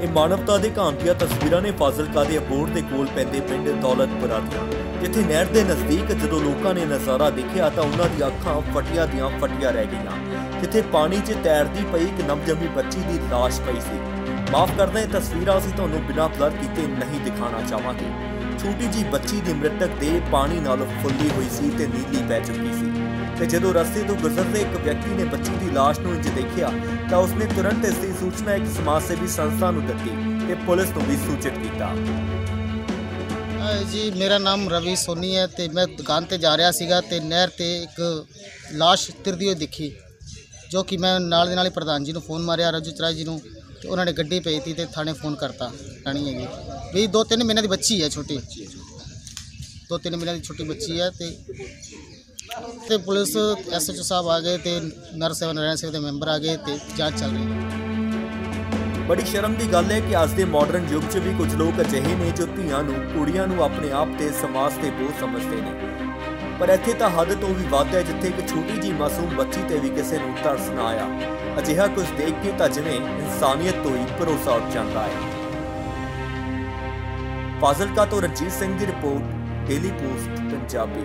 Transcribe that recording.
ਇਹ ਮਾਨਵਤਾ ਦੇ ਘਾਂਟੀਆਂ ਤਸਵੀਰਾਂ ਨੇ ਫਾਜ਼ਿਲਕਾ ਦੇ ਅਬੋਰ ਦੇ ਕੋਲ ਪੈਂਦੇ ਪਿੰਡ ਦੌਲਤਪੁਰਾ ਦੀਆਂ। ਜਿੱਥੇ ਨਹਿਰ ਦੇ ਨਜ਼ਦੀਕ ਜਦੋਂ ਲੋਕਾਂ ਨੇ ਨਜ਼ਾਰਾ ਦੇਖਿਆ ਤਾਂ ਉਹਨਾਂ ਦੀਆਂ ਅੱਖਾਂ ਫਟੀਆਂ ਦੀਆਂ ਫਟੀਆਂ ਰਹਿ ਗਈਆਂ। ਜਿੱਥੇ ਪਾਣੀ 'ਚ ਤੈਰਦੀ ਪਈ ਇੱਕ ਨਵਜੰਮੀ ਬੱਚੀ ਦੀ ਲਾਸ਼ ਪਈ ਸੀ। ਮਾਫ ਕਰਨਾ, ਇਹ ਤਸਵੀਰਾਂ ਅਸੀਂ ਤੁਹਾਨੂੰ ਬਿਨਾਂ ਬਲਰ ਕੀਤੇ ਨਹੀਂ ਦਿਖਾਉਣਾ ਚਾਹਾਂਗੇ। ਛੋਟੀ ਜੀ ਬੱਚੀ ਦੀ ਮ੍ਰਿਤਕ ਦੇ ਪਾਣੀ ਨਾਲ ਫੁੱਲੀ ਹੋਈ ਸੀ ਤੇ ਨੀਲੀ ਪੈ ਚੁੱਕੀ ਸੀ। ਤੇ ਜਦੋਂ ਰਸਤੇ ਤੋਂ ਗੁਜ਼ਰਦੇ ਇੱਕ ਵਿਅਕਤੀ ਨੇ ਬੱਚੀ ਦੀ ਲਾਸ਼ ਨੂੰ ਇੰਜ ਦੇਖਿਆ, ਤਾਂ ਉਸਨੇ ਤੁਰੰਤ ਇਸ ਦੀ ਸੂਚਨਾ ਇੱਕ ਸਮਾਜ ਸੇਵੀ ਸੰਸਥਾ ਨੂੰ ਦਿੱਤੀ ਤੇ ਪੁਲਿਸ ਨੂੰ ਵੀ ਸੂਚਿਤ ਕੀਤਾ। ਜੀ, ਮੇਰਾ ਨਾਮ ਰਵੀ ਸੋਨੀ ਹੈ ਤੇ ਮੈਂ ਦੁਕਾਨ ਤੇ ਜਾ ਰਿਹਾ ਸੀਗਾ ਤੇ ਨਹਿਰ ਤੇ ਇੱਕ ਲਾਸ਼ ਤਿਰਦੀ ਹੋਈ ਦਿਖੀ, ਜੋ ਕਿ ਮੈਂ ਨਾਲ ਦੇ ਨਾਲ ਹੀ ਪ੍ਰਧਾਨ ਜੀ ਨੂੰ ਫੋਨ ਮਾਰਿਆ ਰਜੂ ਚਰਾਈ ਜੀ ਨੂੰ, ਤੇ ਉਹਨਾਂ ਨੇ ਗੱਡੀ ਭੇਜੀ ਤੀ ਤੇ ਥਾਣੇ ਫੋਨ ਕਰਤਾ, ਰਾਣੀ ਹੈਗੀ। ਵੀ ਦੋ ਤਿੰਨ ਮਹੀਨਿਆਂ ਦੀ ਬੱਚੀ ਹੈ ਛੋਟੀ। ਦੋ ਤਿੰਨ ਮਹੀਨਿਆਂ ਦੀ ਛੋਟੀ ਬੱਚੀ ਹੈ ਤੇ ਤੇ ਪੁਲਿਸ, ਐਸਐਚਓ ਸਾਹਿਬ ਆ ਗਏ ਤੇ ਨਰ ਸੇਵਾ ਨਰੈਣ ਸੇਵਾ ਦੇ ਮੈਂਬਰ ਆ ਗਏ ਤੇ ਜਾਂਚ ਚੱਲ ਰਹੀ ਹੈ। ਬੜੀ ਸ਼ਰਮ ਦੀ ਗੱਲ ਹੈ ਕਿ ਅੱਜ ਦੇ ਮਾਡਰਨ ਯੁੱਗ 'ਚ ਵੀ ਕੁਝ ਲੋਕ ਅਜਿਹੇ ਨੇ ਜੋ ਧੀਆਂ ਨੂੰ, ਕੁੜੀਆਂ ਨੂੰ ਆਪਣੇ ਆਪ ਤੇ ਸਮਾਜ ਤੇ ਬੋਝ ਸਮਝਦੇ ਨੇ। ਪਰ ਇੱਥੇ ਤਾਂ ਹੱਦ ਤੋਂ ਵੀ ਵੱਧ ਹੈ ਜਿੱਥੇ ਇੱਕ ਛੋਟੀ ਜੀ ਮਾਸੂਮ ਬੱਚੀ ਤੇ ਵੀ ਕਿਸੇ ਨੂੰ ਤਰਸ ਨਾ ਆਇਆ। ਅਜਿਹਾ ਕੁਝ ਦੇਖ ਕੇ ਤਾਂ ਜਿਵੇਂ ਇਨਸਾਨੀਅਤ ਤੋਂ ਹੀ ਭਰੋਸਾ ਉੱਠ ਜਾਂਦਾ ਹੈ। ਫਾਜ਼ਿਲਕਾ ਤੋਂ ਰਣਜੀਤ ਸਿੰਘ ਦੀ ਰਿਪੋਰਟ ਡੇਲੀ ਪੋਸਟ ਪੰਜਾਬੀ।